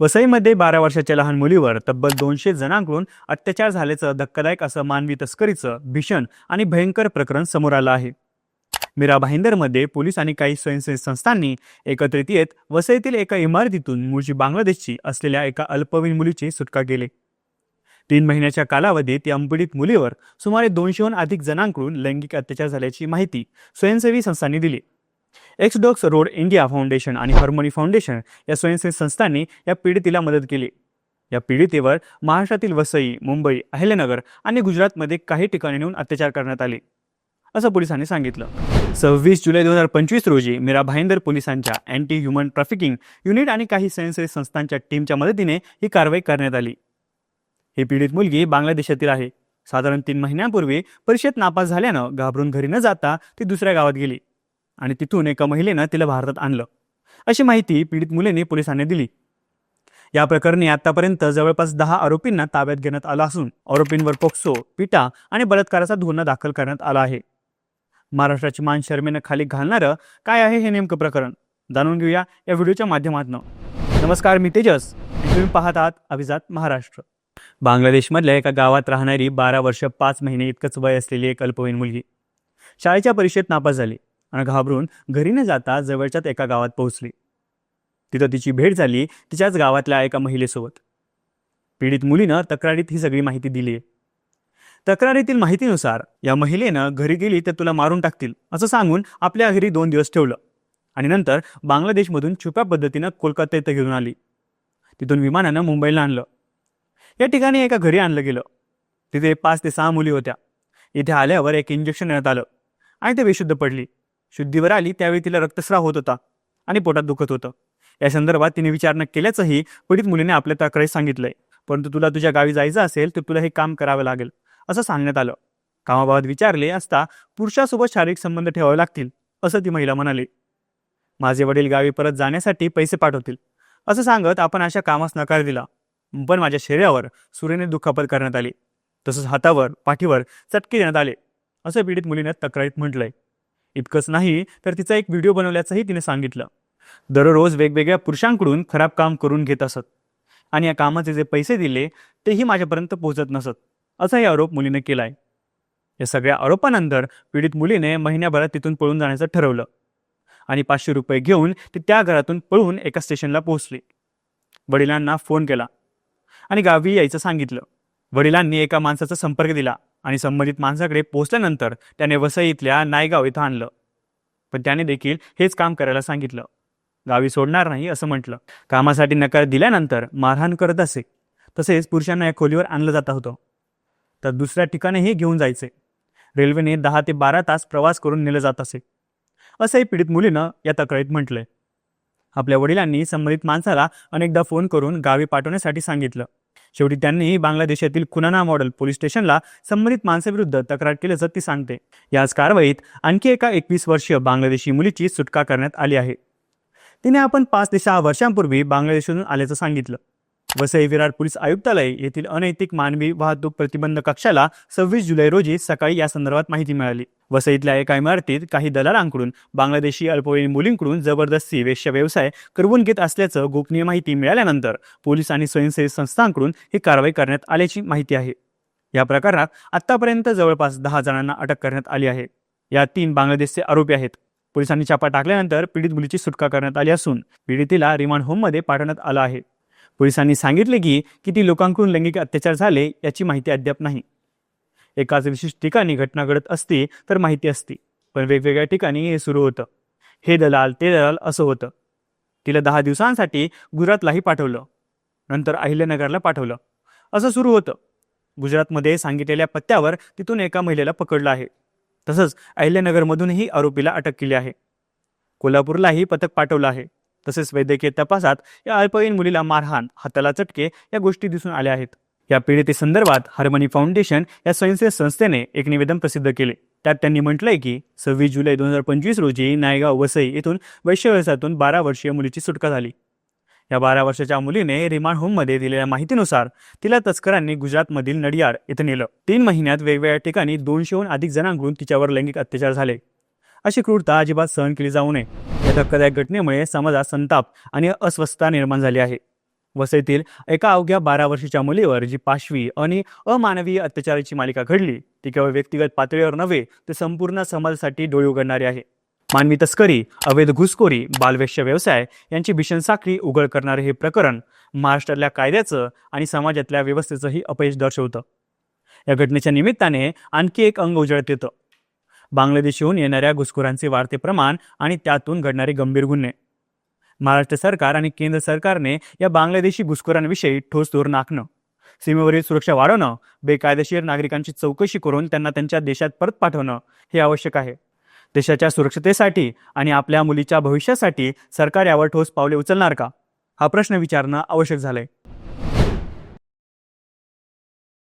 वसईमध्ये बारा वर्षाच्या लहान मुलीवर तब्बल दोनशे जणांकडून अत्याचार झाल्याचं धक्कादायक असं मानवी तस्करीचं भीषण आणि भयंकर प्रकरण समोर आलं आहे. मीरा भाईंदरमध्ये पोलीस आणि काही स्वयंसेवी संस्थांनी एकत्रित येत वसईतील एका इमारतीतून मूळची बांगलादेशची असलेल्या एका अल्पवयीन मुलीची सुटका केली. तीन महिन्याच्या कालावधीत या अंपीडित मुलीवर सुमारे दोनशेहून अधिक जणांकडून लैंगिक अत्याचार झाल्याची माहिती स्वयंसेवी संस्थांनी दिली. एक्सडॉक्स रोड इंडिया फाउंडेशन आणि हार्मोनी फाउंडेशन या स्वयंसेवी संस्थांनी या पीडितीला मदत केली. या पीडितेवर महाराष्ट्रातील वसई मुंबई अहिल्यानगर आणि गुजरातमध्ये काही ठिकाणी नेऊन अत्याचार करण्यात आले असं पोलिसांनी सांगितलं. सव्वीस जुलै दोन हजार पंचवीस रोजी मीरा भाईंदर पोलिसांच्या अँटी ह्युमन ट्रॅफिकिंग युनिट आणि काही स्वयंसेवी संस्थांच्या टीमच्या मदतीने ही कारवाई करण्यात आली. ही पीडित मुलगी बांगलादेशातील आहे. साधारण तीन महिन्यांपूर्वी परीक्षेत नापास झाल्यानं घाबरून घरी न जाता ती दुसऱ्या गावात गेली. आणि तिथून एका महिलेनं तिला भारतात आणलं. अशी माहिती पीडित मुलीने पोलिसांनी दिली. या प्रकरणी आतापर्यंत जवळपास दहा आरोपींना ताब्यात घेण्यात आलं असून आरोपींवर पोक्सो पिटा आणि बलात्काराचा गुन्हा दाखल करण्यात आला आहे. महाराष्ट्राची मान शर्मेनं खाली घालणारं काय आहे हे नेमकं प्रकरण? जाणून घेऊया या व्हिडिओच्या माध्यमातून. नमस्कार मी तेजस. तुम्ही पाहत आहात अभिजात महाराष्ट्र. बांगलादेशमधल्या एका गावात राहणारी बारा वर्ष पाच महिने इतकंच वय असलेली एक अल्पवयीन मुलगी. शाळेच्या परीक्षेत नापास झाली. आणि घाबरून घरी न जाता जवळच्याच एका गावात पोहोचली. तिथं तिची भेट झाली तिच्याच गावातल्या एका महिलेसोबत. पीडित मुलीनं तक्रारीत ही सगळी माहिती दिली. आहे तक्रारीतील माहितीनुसार या महिलेनं घरी गेली तर तुला मारून टाकतील असं सांगून आपल्या घरी दोन दिवस ठेवलं. आणि नंतर बांगलादेशमधून छुप्या पद्धतीनं कोलकाता इथं घेऊन आली. तिथून विमानानं मुंबईला आणलं. या ठिकाणी एका घरी आणलं गेलं. तिथे पाच ते सहा मुली होत्या. इथे आल्यावर एक इंजेक्शन देण्यात आलं. आणि ते बेशुद्ध पडली. शुद्धीवर आली त्यावेळी तिला रक्तस्राव होत होता आणि पोटात दुखत होतं. या संदर्भात तिने विचारणं केल्याचंही पीडित मुलीने आपल्या तक्रारीत सांगितलंय. परंतु तुला तुझ्या गावी जायचं असेल तर तुला हे काम करावं लागेल असं सांगण्यात आलं. कामाबाबत विचारले असता पुरुषासोबत शारीरिक संबंध ठेवावे लागतील असं ती महिला म्हणाली. माझे वडील गावी परत जाण्यासाठी पैसे पाठवतील असं सांगत आपण अशा कामास नकार दिला. पण माझ्या शरीरावर सूर्यने दुखापत करण्यात आली. तसंच हातावर पाठीवर चटके देण्यात आले असं पीडित मुलीने तक्रारीत म्हटलंय. इतकंच नाही तर तिचा एक व्हिडिओ बनवल्याचंही तिने सांगितलं. दररोज वेगवेगळ्या पुरुषांकडून खराब काम करून घेत असत. आणि या कामाचे जे पैसे दिले तेही माझ्यापर्यंत पोहोचत नसत असाही आरोप मुलीने केलाय. या सगळ्या आरोपानंतर पीडित मुलीने महिन्याभरात तिथून पळून जाण्याचं ठरवलं. आणि पाचशे रुपये घेऊन ती त्या घरातून पळून एका स्टेशनला पोहोचली. वडिलांना फोन केला आणि गावी यायचं सांगितलं. वडिलांनी एका माणसाचा संपर्क दिला. आणि संबंधित माणसाकडे पोहोचल्यानंतर त्याने वसईतल्या नायगाव इथं आणलं. पण त्याने देखील हेच काम करायला सांगितलं. गावी सोडणार नाही असं म्हटलं. कामासाठी नकार दिल्यानंतर मारहाण करत असे. तसेच पुरुषांना या खोलीवर आणलं जात होतं. तर दुसऱ्या ठिकाणीही घेऊन जायचे. रेल्वेने दहा ते बारा तास प्रवास करून नेलं जात असे. असंही पीडित मुलीनं या तक्रारीत म्हटलंय. आपल्या वडिलांनी संबंधित माणसाला अनेकदा फोन करून गावी पाठवण्यासाठी सांगितलं. शेवटी त्यांनी बांगलादेशातील कुनाना मॉडेल पोलीस स्टेशनला संबंधित माणसाविरुद्ध तक्रार केल्याचं ती सांगते. याच कारवाईत आणखी एका एकवीस वर्षीय बांगलादेशी मुलीची सुटका करण्यात आली आहे. तिने आपण पाच ते सहा वर्षांपूर्वी बांगलादेशातून आल्याचं सांगितलं. वसई विरार पोलीस आयुक्तालय येथील अनैतिक मानवी वाहतूक प्रतिबंध कक्षाला सव्वीस जुलै रोजी सकाळी या संदर्भात माहिती मिळाली. वसईतल्या एका इमारतीत काही दलालांकडून बांगलादेशी अल्पवयीन मुलींकडून जबरदस्ती वेश्या व्यवसाय करवून घेत असल्याचं गोपनीय माहिती मिळाल्यानंतर पोलीस आणि स्वयंसेवी संस्थांकडून ही कारवाई करण्यात आल्याची माहिती आहे. या प्रकरणात आतापर्यंत जवळपास दहा जणांना अटक करण्यात आली आहे. या तीन बांगलादेशचे आरोपी आहेत. पोलिसांनी छापा टाकल्यानंतर पीडित मुलीची सुटका करण्यात आली असून पीडितीला रिमांड होममध्ये पाठवण्यात आलं आहे. पोलिसांनी सांगितले की किती लोकांकडून लैंगिक अत्याचार झाले याची माहिती अद्याप नाही. एकाच विशिष्ट ठिकाणी घटना घडत असती तर माहिती असती पण वेगवेगळ्या ठिकाणी हे सुरू होतं. हे दलाल ते दलाल असं होतं. तिला दहा दिवसांसाठी गुजरातलाही पाठवलं. नंतर अहिल्यानगरला पाठवलं. असं सुरू होतं. गुजरातमध्ये सांगितलेल्या पत्त्यावर तिथून एका महिलेला पकडलं आहे. तसंच अहिल्यानगरमधूनही आरोपीला अटक केली आहे. कोल्हापूरलाही पथक पाठवलं आहे. तसेच वैद्यकीय तपासात या अल्पवयीन मुलीला मारहाण हाताला चटके या गोष्टी दिसून आल्या आहेत. या पीडितेसंदर्भात हार्मनी फाउंडेशन या स्वयंसेवी संस्थेने एक निवेदन प्रसिद्ध केले. त्यात त्यांनी म्हटलंय की सव्वीस जुलै दोन हजार पंचवीस रोजी नायगाव वसई येथून वैश्यव्यवसायातून बारा वर्षीय मुलीची सुटका झाली. या बारा वर्षाच्या मुलीने रिमांड होममध्ये दिलेल्या माहितीनुसार तिला तस्करांनी गुजरातमधील नडियाड येथे नेलं. तीन महिन्यात वेगवेगळ्या ठिकाणी दोनशेहून अधिक जणांकडून तिच्यावर लैंगिक अत्याचार झाले. अशी क्रूरता अजिबात सहन केली जाऊ नये. धक्कादायक घटनेमुळे समाजात संताप आणि अस्वस्थता निर्माण झाली आहे. वसईतील एका अवघ्या बारा वर्षीच्या मुलीवर जी पाशवी आणि अमानवीय अत्याचाराची मालिका घडली ती केवळ व्यक्तिगत पातळीवर नव्हे तर संपूर्ण समाजासाठी डोळे उघडणारी आहे. मानवी तस्करी अवैध घुसखोरी बालवेश्य व्यवसाय यांची भीषण साखळी उघड करणारे हे प्रकरण महाराष्ट्रातल्या कायद्याचं आणि समाजातल्या व्यवस्थेचंही अपयश दर्शवतं. या घटनेच्या निमित्ताने आणखी एक अंग उजळत येतं. बांगलादेशहून येणाऱ्या घुसखोरांचे वाढते प्रमाण आणि त्यातून घडणारे गंभीर गुन्हे. महाराष्ट्र सरकार आणि केंद्र सरकारने या बांगलादेशी घुसखोरांविषयी ठोस धोरण आखणं सीमेवरील सुरक्षा वाढवणं बेकायदेशीर नागरिकांची चौकशी करून त्यांना त्यांच्या देशात परत पाठवणं हे आवश्यक आहे. देशाच्या सुरक्षतेसाठी आणि आपल्या मुलीच्या भविष्यासाठी सरकार यावर ठोस पावले उचलणार का? हा प्रश्न विचारणं आवश्यक झालंय.